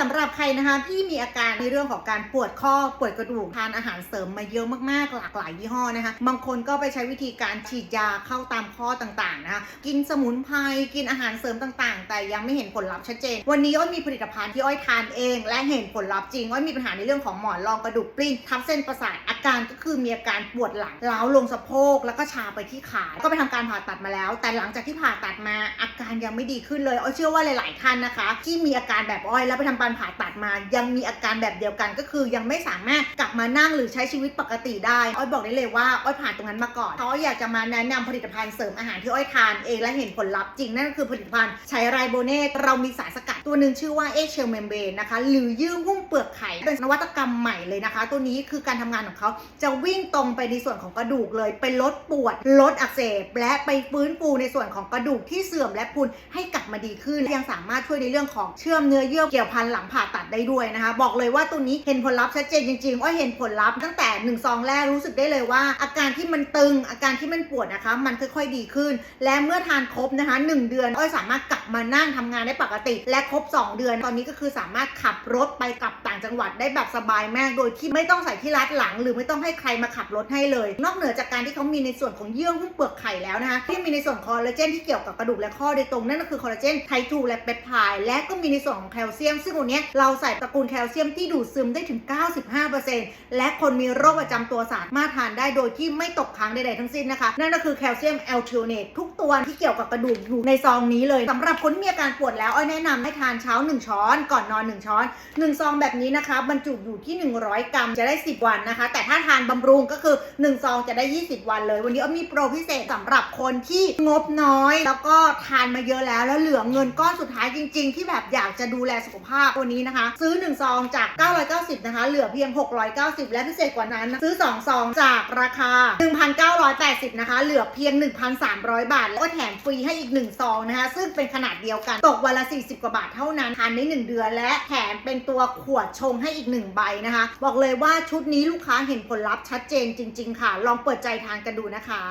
สำหรับใครนะคะที่มีอาการในเรื่องของการปวดข้อปวดกระดูกทานอาหารเสริมมาเยอะมากๆหลากหลายยี่ห้อนะคะบางคนก็ไปใช้วิธีการฉีดยาเข้าตามข้อต่างๆนะคะกินสมุนไพรกินอาหารเสริมต่างๆ แต่ยังไม่เห็นผลลัพธ์ชัดเจน วันนี้อ้อยมีผลิตภัณฑ์ที่อ้อยทานเอง และเห็นผลลัพธ์จริงอ้อยมีปัญหาในเรื่องของหมอนรองกระดูกปลิ้นทับเส้นประสาทอาการก็คือมีอาการปวดหลังล้าวลงสะโพกแล้วก็ชาไปที่ขาก็ไปทำการผ่าตัดมาแล้ว แต่หลังจากที่ผ่าตัดมาอาการยังไม่ดีขึ้นเลยอ้อยเชื่อว่าหลาย ๆ ท่านนะคะ ที่มีอาการแบบอ้อยแล้วไปทำการผ่าตัดมา ยังมีอาการแบบเดียวกันก็คือยังไม่สามารถกลับมานั่งหรือใช้ชีวิตปกติได้ อ้อยบอกได้เลยว่าอ้อยผ่านตรงนั้นมาก่อนเพราอยากจะมาแนะนำผลิตภัณฑ์เสริมอาหารที่อ้อยทานเองและเห็นผลลัพธ์จริง นั่นก็คือผลิตภัณฑ์ไชไรโบเนตเรามีสารสกัดตัวหนึ่งชื่อว่าเอเชลเมมเบรนนะคะหรือยื่อหุ้มเปลือกไข่เป็นนวัตกรรมใหม่เลยนะคะ ตัวนี้คือการทำงานของเขาจะวิ่งตรงไปในส่วนของกระดูกเลยไปลดปวด ลดอักเสบ และไปฟื้นฟูในส่วนของกระดูกที่เสื่อมและพุนให้กลับมาดีขึ้นยังสามารถช่วยในเรื่องของเชื่อมเนื้อเยื่อเกี่ยวพันหลังผ่าตัดได้ด้วยนะคะ บอกเลยว่าตัวนี้เห็นผลลัพธ์ชัดเจนจริงๆว่าเห็นผลลัพธ์ตั้งแต่หนึ่งซองแรกรู้สึกได้เลยว่า อาการที่มันตึง อาการที่มันปวดนะคะ มันค่อยๆดีขึ้น และเมื่อทานครบนะคะหนึ่งเดือนอ้อยสามารถกลับมานั่งทำงานได้ปกติ และครบ 2 เดือน ตอนนี้ก็คือสามารถขับรถไปกลับต่างจังหวัดได้แบบสบายมาก โดยที่ไม่ต้องใส่ที่รัดหลัง หรือไม่ต้องให้ใครมาขับรถให้เลย นอกเหนือจากการที่เขามีในส่วนของเยื่อหุ้มเปลือกไข่แล้วนะคะที่มีในส่วนคอลลาเจนที่เกี่ยวกับกระดูกและข้อโดยตรงนั่นก็คือคอลลาเจนไททูและเปปไทด์และก็มีในส่วนของแคลเซียมซึ่งวันนี้เราใส่ตระกูลแคลเซียมที่ดูดซึมได้ถึง 95%และคนมีโรคประจำตัวสามารถทานได้โดยที่ไม่ตกค้างใดๆทั้งสิ้นนะคะ นั่นก็คือแคลเซียมแอลทิเนตทุกตัวที่เกี่ยวกับกระดูกอยู่ในซองนี้เลยสำหรับคนมีอาการปวดแล้วอ้อยแนะนำให้ทานเช้า 1 ช้อน ก่อนนอน 1 ช้อน 1 ซองแบบนี้นะคะบรรจุอยู่ที่ 100 กรัมจะได้ 10 วันนะคะ แต่ถ้าทานบำรุงก็คือ 1 ซองจะได้ 20 วันเลย วันนี้อ้อยมีโปรพิเศษสำหรับคนที่งบน้อย แล้วก็ทานมาเยอะแล้วแล้วเหลือเงินก้อนสุดท้ายจริง ๆ ที่แบบอยากจะดูแลสุขภาพวันนี้นะคะ ซื้อ 1 ซองจาก 990 นะคะ เหลือเพียง 690 และพิเศษกว่านั้น ซื้อ 2 ซองจากราคา 1,980 นะคะ เหลือเพียง 1,300 บาท แล้วก็แถมฟรีให้อีก 1 ซองนะคะ ซึ่งเป็นขนาดเดียวกัน ตกวันละ 40 กว่าบาทเท่านั้น ทานได้ 1 เดือน และแถมเป็นตัวขวดชงให้อีก 1 ใบนะคะ บอกเลยว่าชุดนี้ลูกค้าเห็นผลลัพธ์ชัดเจนจริง ๆ ค่ะ ลองเปิดใจทานกันดูนะคะ